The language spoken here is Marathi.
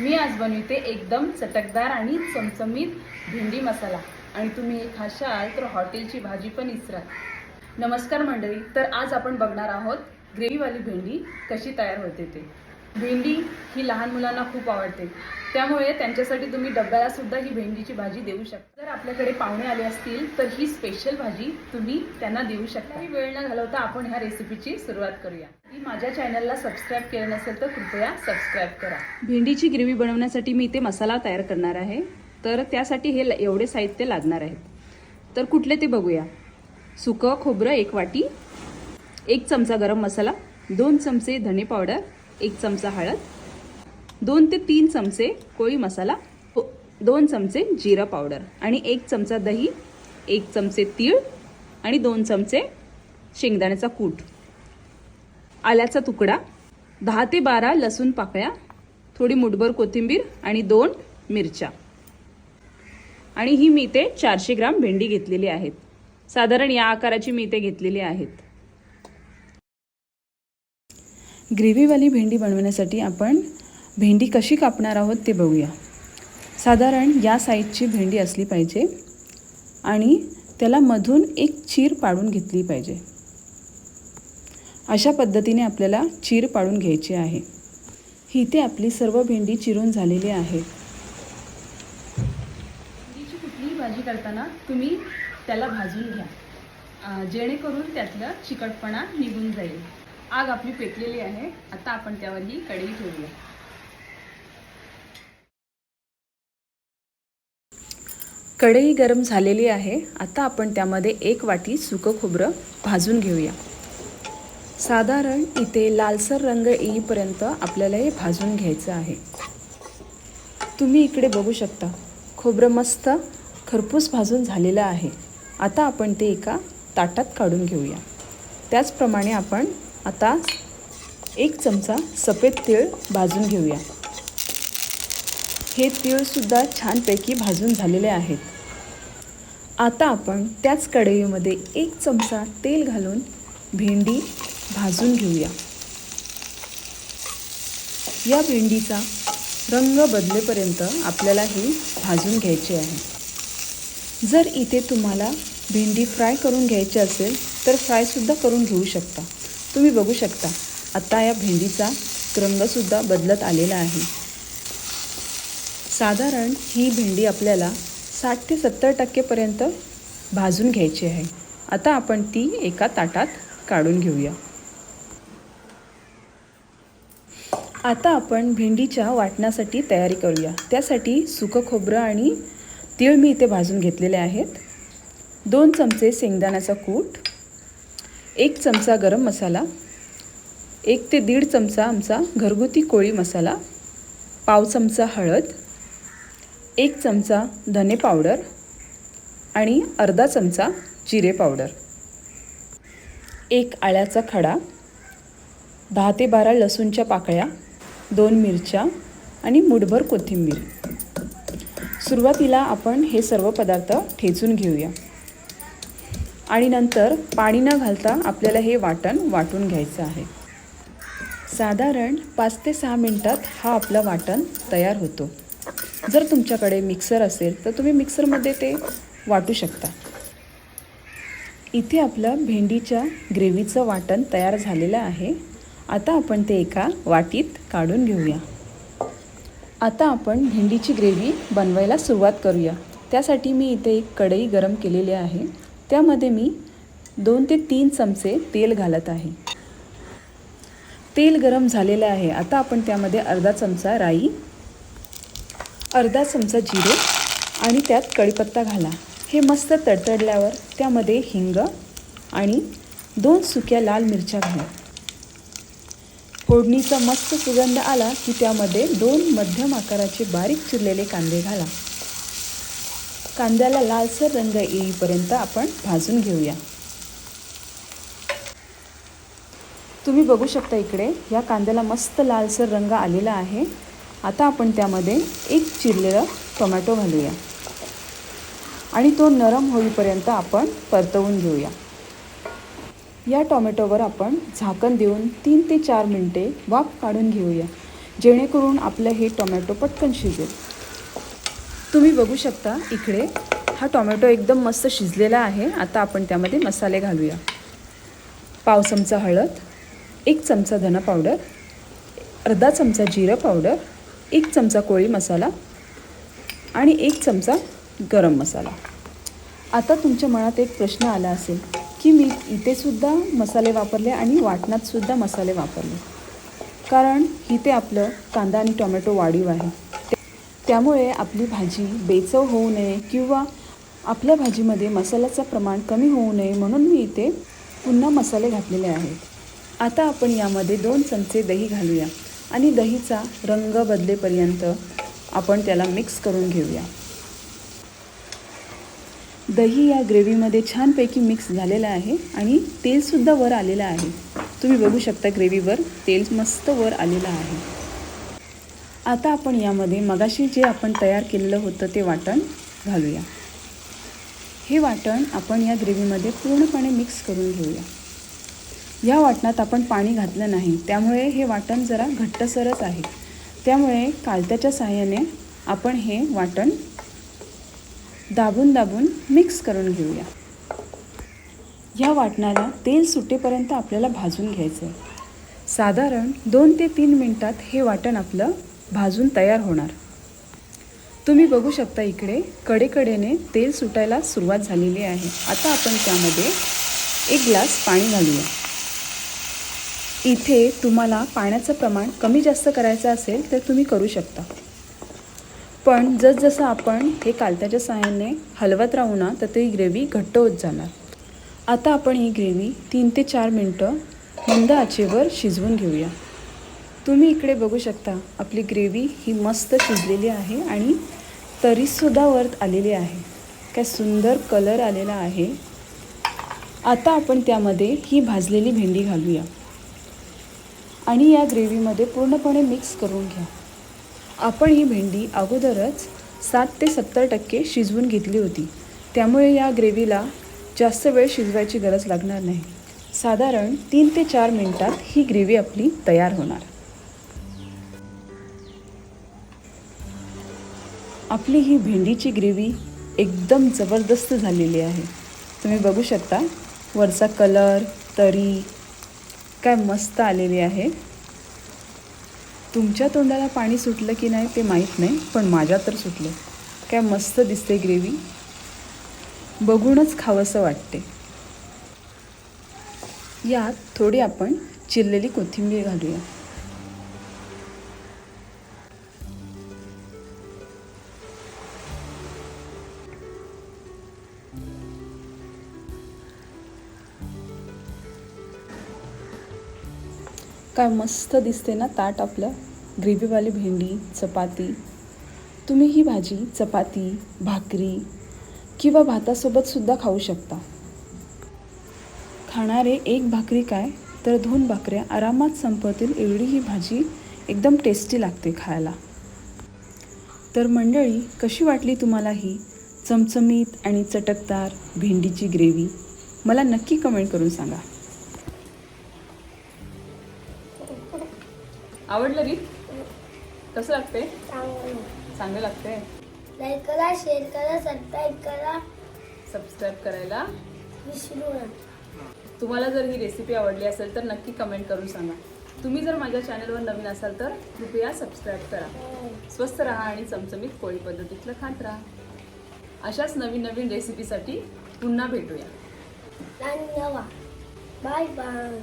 मी आज बनविते एकदम चटकदार आणि चमचमीत भेंडी मसाला. आणि तुम्ही खाशाल तर हॉटेलची भाजी पण इसराल. नमस्कार मंडळी तर आज आपण बघणार आहोत ग्रेव्हीवाली भेंडी कशी तयार होते ते. भेंडी ही लहान मुलांना खूप आवडते. त्यामुळे त्यांच्यासाठी तुम्ही डब्याला सुद्धा ही भेंडीची भाजी देऊ शकता. जर आपल्याकडे पाहुणे आले असतील तर ही स्पेशल भाजी तुम्ही त्यांना देऊ शकता. ही वेळ न घालवता आपण ह्या रेसिपीची सुरुवात करूया. मी माझ्या चॅनलला सबस्क्राईब केलं नसेल तर कृपया सबस्क्राईब करा. भेंडीची ग्रेव्ही बनवण्यासाठी मी इथे मसाला तयार करणार आहे. तर त्यासाठी हे ल- एवढे साहित्य लागणार आहेत. तर कुठले ते बघूया. सुकं खोबरं एक वाटी एक चमचा गरम मसाला दोन चमचे धने पावडर एक चमचा हळद दोन ते तीन चमचे कोळी मसाला दोन चमचे जिरा पावडर आणि एक चमचा दही एक चमचे तीळ आणि दोन चमचे शेंगदाण्याचा कूट. आल्याचा तुकडा दहा ते बारा लसूण पाकळ्या थोडी मुठभर कोथिंबीर आणि दोन मिरच्या. आणि ही मी इथे चारशे ग्राम भेंडी घेतलेली आहेत. साधारण या आकाराची मी ते घेतलेली आहेत. ग्रेव्हीवाली भेंडी बनवण्यासाठी आपण भेंडी कशी कापणार आहोत ते बघूया. साधारण या साईजची भेंडी असली पाहिजे आणि त्याला मधून एक चीर पाडून घेतली पाहिजे. अशा पद्धतीने आपल्याला चीर पाडून घ्यायची आहे. ही इथे आपली सर्व भेंडी चिरून झालेली आहे. भेंडीची कुठलीही भाजी करताना तुम्ही त्याला भाजून घ्या. जेणेकरून त्यातलं चिकटपणा निघून जाईल. आग आपली पेटलेली आहे. आता आपण त्यावर ही कढई ठेवूया. कढई गरम झालेली आहे. आता आपण त्यामध्ये एक वाटी सुकं खोबरं भाजून घेऊया. साधारण इथे लालसर रंग येईपर्यंत आपल्याला हे भाजून घ्यायचं आहे. तुम्ही इकडे बघू शकता. खोबरं मस्त खरपूस भाजून झालेलं आहे. आता आपण ते एका ताटात काढून घेऊया. त्याचप्रमाणे आपण आता एक चमचा सफेद तीळ भाजून घेऊया. हे तीळसुद्धा छानपैकी भाजून झालेले आहेत. आता आपण त्याच कढईमध्ये एक चमचा तेल घालून भेंडी भाजून घेऊया. या भेंडीचा रंग बदलेपर्यंत आपल्याला ही भाजून घ्यायची आहे. जर इथे तुम्हाला भेंडी फ्राय करून घ्यायची असेल तर फ्रायसुद्धा करून घेऊ शकता. तुम्ही बघू शकता. आता या भेंडीचा रंगसुद्धा बदलत आलेला आहे. साधारण ही भेंडी आपल्याला साठ ते सत्तर टक्केपर्यंत भाजून घ्यायची आहे. आता आपण ती एका ताटात काढून घेऊया. आता आपण भेंडीच्या वाटण्यासाठी तयारी करूया. त्यासाठी सुकं खोबरं आणि तीळ मी इथे भाजून घेतलेले आहेत. दोन चमचे शेंगदाण्याचा कूट एक चमचा गरम मसाला एक ते दीड चमचा आमचा घरगुती कोळी मसाला पाव चमचा हळद एक चमचा धने पावडर आणि अर्धा चमचा जिरे पावडर. एक आळ्याचा खडा दहा ते बारा लसूणच्या पाकळ्या दोन मिरच्या आणि मुठभर कोथिंबीर. सुरुवातीला आपण हे सर्व पदार्थ ठेचून घेऊया. आणि नंतर पाणी न घालता आपल्याला हे वाटण वाटून घ्यायचं आहे. साधारण पाच ते सहा मिनटात हा आपला वाटण तयार होतो. जर तुमच्याकडे मिक्सर असेल तर तुम्ही मिक्सरमध्ये ते वाटू शकता. इथे आपलं भेंडीच्या ग्रेव्हीचं वाटण तयार झालेलं आहे. आता आपण ते एका वाटीत काढून घेऊया. आता आपण भेंडीची ग्रेव्ही बनवायला सुरुवात करूया. त्यासाठी मी इथे एक कढई गरम केलेली आहे. त्यामध्ये मी दोन ते तीन चमचे तेल घालत आहे. तेल गरम झालेलं आहे. आता आपण त्यामध्ये अर्धा चमचा राई अर्धा चमचा जिरे आणि त्यात कढीपत्ता घाला. हे मस्त तडतडल्यावर त्यामध्ये हिंग आणि दोन सुक्या लाल मिरच्या घाला. फोडणीचा मस्त सुगंध आला की त्यामध्ये दोन मध्यम आकाराचे बारीक चिरलेले कांदे घाला. कांद्याला लालसर रंग येईपर्यंत आपण भाजून घेऊया. तुम्ही बघू शकता इकडे या कांद्याला मस्त लालसर रंग आलेला आहे. आता आपण त्यामध्ये एक चिरलेलं टोमॅटो घालूया. आणि तो नरम होईपर्यंत आपण परतवून घेऊया. या टोमॅटोवर आपण झाकण देऊन तीन ते चार मिनटे वाफ काढून घेऊया जेणेकरून आपलं हे टोमॅटो पटकन शिजेल. तुम्ही बघू शकता इकडे हा टोमॅटो एकदम मस्त शिजलेला आहे. आता आपण त्यामध्ये मसाले घालूया. पाव चमचा हळद एक चमचा धना पावडर अर्धा चमचा जिरं पावडर एक चमचा कोळी मसाला आणि एक चमचा गरम मसाला. आता तुमच्या मनात एक प्रश्न आला असेल की मी इथेसुद्धा मसाले वापरले आणि वाटणातसुद्धा मसाले वापरले. कारण इथे आपलं कांदा आणि टोमॅटो वाढीव आहे. त्यामुळे आपली भाजी बेचव होऊ नये किंवा आपल्या भाजीमध्ये मसाल्याचं प्रमाण कमी होऊ नये म्हणून मी इथे पुन्हा मसाले घातलेले आहेत. आता आपण यामध्ये दोन चमचे दही घालूया आणि दहीचा रंग बदलेपर्यंत आपण त्याला मिक्स करून घेऊया. दही या ग्रेव्हीमध्ये छानपैकी मिक्स झालेलं आहे आणि तेलसुद्धा वर आलेलं आहे. तुम्ही बघू शकता ग्रेव्हीवर तेल मस्त वर आलेलं आहे. आता आपण यामध्ये मगाशी जे आपण तयार केलेलं होतं ते वाटण घालूया. हे वाटण आपण या ग्रेव्हीमध्ये पूर्णपणे मिक्स करून घेऊया. या वाटणात आपण पाणी घातलं नाही त्यामुळे हे वाटण जरा घट्टसरच आहे. त्यामुळे कालत्याच्या सहाय्याने आपण हे वाटण दाबून दाबून मिक्स करून घेऊया. या वाटणाला तेल सुटेपर्यंत आपल्याला भाजून घ्यायचं आहे साधारण दोन ते तीन मिनटात हे वाटण आपलं भाजून तयार होणार. तुम्ही बघू शकता इकडे कडेकडेने तेल सुटायला सुरुवात झालेली आहे. आता आपण त्यामध्ये एक ग्लास पाणी घालूया. इथे तुम्हाला पाण्याचं प्रमाण कमी जास्त करायचं असेल तर तुम्ही करू शकता. पण जसजसं आपण हे कालत्याच्या सहाय्याने हलवत राहू ना तर ती ग्रेव्ही घट्ट होत जाणार. आता आपण ही ग्रेव्ही तीन ते चार मिनटं मंद आचेवर शिजवून घेऊया. तुम्ही इकडे बघू शकता आपली ग्रेव्ही ही मस्त शिजलेली आहे आणि तरीसुद्धा वरत आलेली आहे. काय सुंदर कलर आलेला आहे. आता आपण त्यामध्ये ही भाजलेली भेंडी घालूया. आणि या ग्रेव्हीमध्ये पूर्णपणे मिक्स करून घ्या. आपण ही भेंडी अगोदरच सात ते सत्तर टक्के शिजवून घेतली होती. त्यामुळे या ग्रेव्हीला जास्त वेळ शिजवायची गरज लागणार नाही. साधारण तीन ते चार मिनटात ही ग्रेव्ही आपली तयार होणार. आपली ही भेंडीची ग्रेव्ही एकदम जबरदस्त झालेली आहे. तुम्ही बघू शकता वरचा कलर तरी काय मस्त आलेली आहे. तुमच्या तोंडाला पाणी सुटलं की नाही ते माहीत नाही पण माझ्या तर सुटलं. काय मस्त दिसते ग्रेव्ही. बघूनच खावंसं वाटते. यात थोडी आपण चिरलेली कोथिंबीर घालूया. काय मस्त दिसते ना ताट आपलं? ग्रेव्हीवाली भेंडी चपाती. तुम्ही ही भाजी चपाती भाकरी किंवा भातासोबतसुद्धा खाऊ शकता. खाणारे एक भाकरी काय? तर दोन भाकऱ्या आरामात संपवतील एवढी ही भाजी एकदम टेस्टी लागते खायला. तर मंडळी कशी वाटली तुम्हाला ही चमचमीत आणि चटकदार भेंडीची ग्रेव्ही? मला नक्की कमेंट करून सांगा. आवडलं री कसं लागते चांगलं. चांगलं लागते लाईक करा शेअर करा सबस्क्राईब करा. सबस्क्राईब करायला? विसरू नका. तुम्हाला जर ही रेसिपी आवडली असेल तर नक्की कमेंट करून सांगा. तुम्ही जर माझ्या चॅनलवर नवीन असाल तर कृपया सबस्क्राईब करा. स्वस्त राहा आणि चमचमीत कोळी पद्धतीतलं खात राहा. अशाच नवीन नवीन रेसिपीसाठी पुन्हा भेटूया. धन्यवाद. Bye bye